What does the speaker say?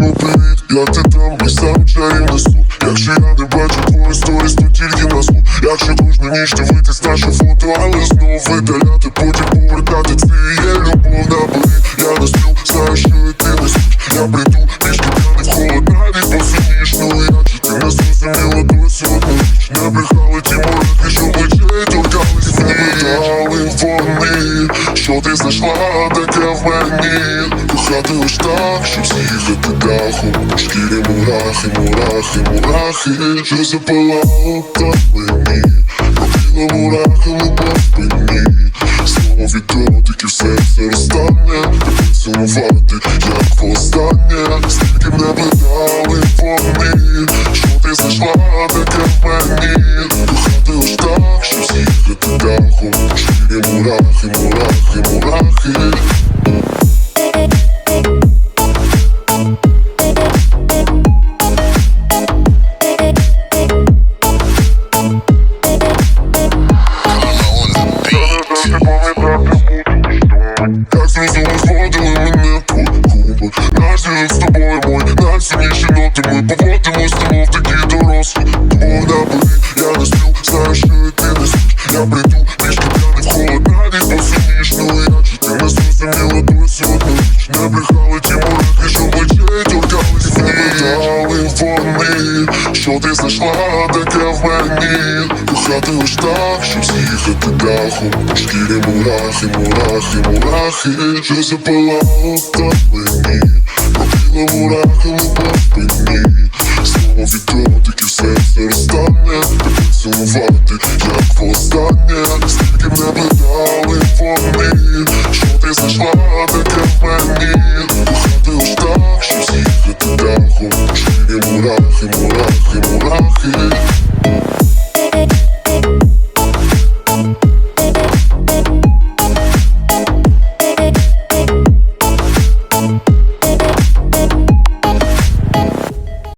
Ну привіт, ти там, мій сам чарівний сон Якщо я не бачу твої сторіс, то тільки на сон Якщо кожну ніч дивитись наше фото, але знов видаляти, потім повертати. Це є любов на болі Я не сплю, знаю, що і ти не спиш Я прийду, пішки п'яний в холод, навіть посидіш Ну як же ти не зрозуміла досі одну річ Не брехали ті мороки, що очей торкались. В Питали вони, що ти знайшла таке в мені Кохати лиш так, щоб з'їхати дахом. Шкірі мурахи, мурахи, мурахи. Що запалало так мені. Пробіла мурахами по спині Слово від дотиків серце розтане. Тебе Ноти ми поводимось тому такі дорослі. На болі, я не сплю Знаю, що і ти не спиш. Я прийду, пішки п'яний в холод Навіть посидіш, ну як же ти не зрозуміла досі одну річ Не брехали ті мороки, що очей торкались. В Питали вони, що ти знайшла таке в мені. Кохати лиш так, щоб з'їхати дахом. По шкірі мурахи, мурахи, мурахи. Що запалало так мені Пробіла мурахами по як востаннє Скільки не питали вони Що ти зайшла таке в мені